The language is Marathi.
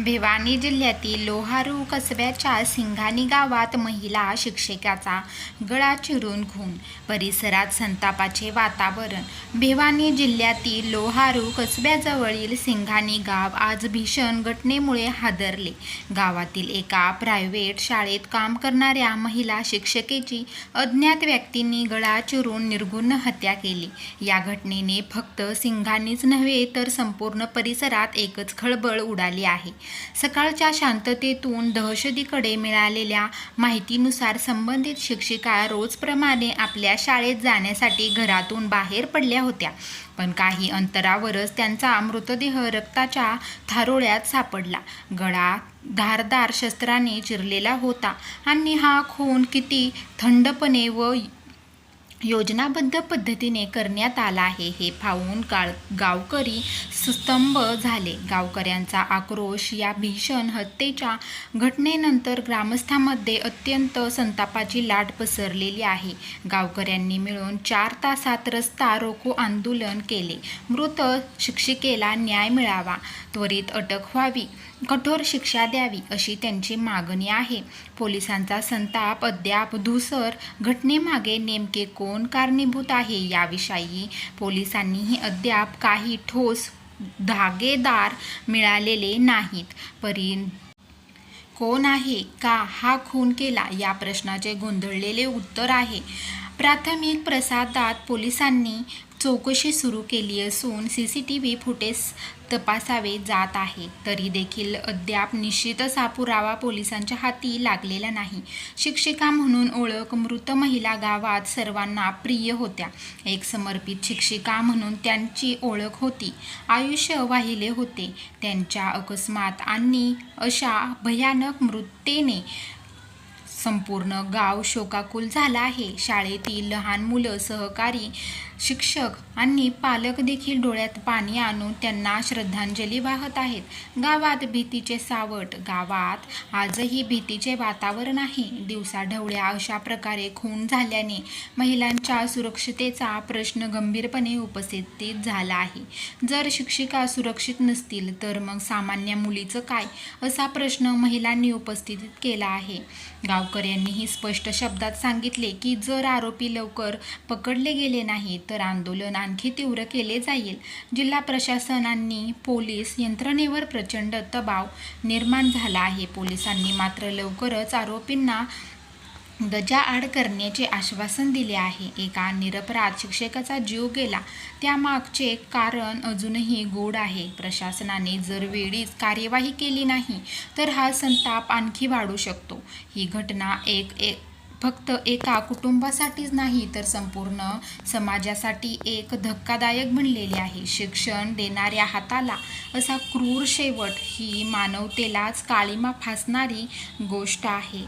भिवानी जिल्ह्यातील लोहारू कसब्याच्या सिंघानी गावात महिला शिक्षकाचा गळा चिरून खून. परिसरात संतापाचे वातावरण. भिवानी जिल्ह्यातील लोहारू कसब्याजवळील सिंघानी गाव आज भीषण घटनेमुळे हादरले. गावातील एका प्रायव्हेट शाळेत काम करणाऱ्या महिला शिक्षकेची अज्ञात व्यक्तींनी गळा चिरून निर्गुण हत्या केली. या घटनेने फक्त सिंघानीच नव्हे तर संपूर्ण परिसरात एकच खळबळ उडाली आहे. सकाळच्या शांततेतून दहशतीकडे मिळालेल्या माहितीनुसार संबंधित शिक्षिका रोजप्रमाणे आपल्या शाळेत जाण्यासाठी घरातून बाहेर पडल्या होत्या. पण काही अंतरावरच त्यांचा मृतदेह रक्ताच्या थारोळ्यात सापडला. गळा धारदार शस्त्राने चिरलेला होता आणि हा खून किती थंडपणे व योजनाबद्ध पद्धतीने करण्यात आला आहे. हे पाहून काळ गावकरी स्तंभ झाले. गावकऱ्यांचा आक्रोश या भीषण हत्येच्या घटनेनंतर ग्रामस्थांमध्ये अत्यंत संतापाची लाट पसरलेली आहे. गावकऱ्यांनी मिळून चार तासात रस्ता रोको आंदोलन केले. मृत शिक्षिकेला न्याय मिळावा. त्वरित अटक व्हावी. कठोर शिक्षा द्यावी अशी त्यांची मागणी आहे. पोलिसांचा संताप अद्याप धुसर. घटनेमागे नेमके कोण कारणीभूत आहे याविषयी पोलिसांनीही अद्याप काही ठोस धागेदार मिळालेले नाहीत. परी कोण आहे? का हा खून केला? या प्रश्नाचे गोंधळलेले उत्तर आहे. प्राथमिक प्रसादात पोलिसांनी चौकशी सुरू केली असून C C T V footage तपासावे जात आहे. तरी देखील अद्याप निश्चितच हा पुरावा पोलिसांच्या हाती लागलेला नाही. शिक्षिका म्हणून ओळख मृत महिला गावात सर्वांना प्रिय होत्या. एक समर्पित शिक्षिका म्हणून त्यांची ओळख होती. आयुष्य वाहिले होते. त्यांच्या अकस्मात आणि अशा भयानक मृत्यूने संपूर्ण गाव शोकाकुल झाला आहे. शाळेतील लहान मुलं सहकारी शिक्षक आणि पालक देखील डोळ्यात पाणी आणून त्यांना श्रद्धांजली वाहत आहेत. गावात भीतीचे सावट गावात आजही भीतीचे वातावरण आहे. दिवसाढवळ्या अशा प्रकारे खून झाल्याने महिलांच्या सुरक्षितेचा प्रश्न गंभीरपणे उपस्थित झाला आहे. जर शिक्षिका सुरक्षित नसतील तर मग सामान्य मुलीचं काय? असा प्रश्न महिलांनी उपस्थित केला आहे. गावकऱ्यांनीही स्पष्ट शब्दात सांगितले की जर आरोपी लवकर पकडले गेले नाही तर आंदोलन आणखी तीव्र केले जाईल. जिल्हा प्रशासनांनी पोलीस यंत्रणेवर प्रचंड दबाव निर्माण झाला आहे. पोलिसांनी मात्र लवकरच आरोपींना गजाआड करण्याचे आश्वासन दिले आहे. एका निरपराध शिक्षकाचा जीव गेला. त्यामागचे कारण अजूनही गोड आहे. प्रशासनाने जर वेळीच कार्यवाही केली नाही तर हा संताप आणखी वाढू शकतो. ही घटना एक एक फक्त एका कुटुंबासाठीच नाही तर संपूर्ण समाजासाठी एक धक्कादायक बनलेली आहे. शिक्षण देणाऱ्या हाताला असा क्रूर शेवट ही मानवतेलाच काळीमा फासणारी गोष्ट आहे.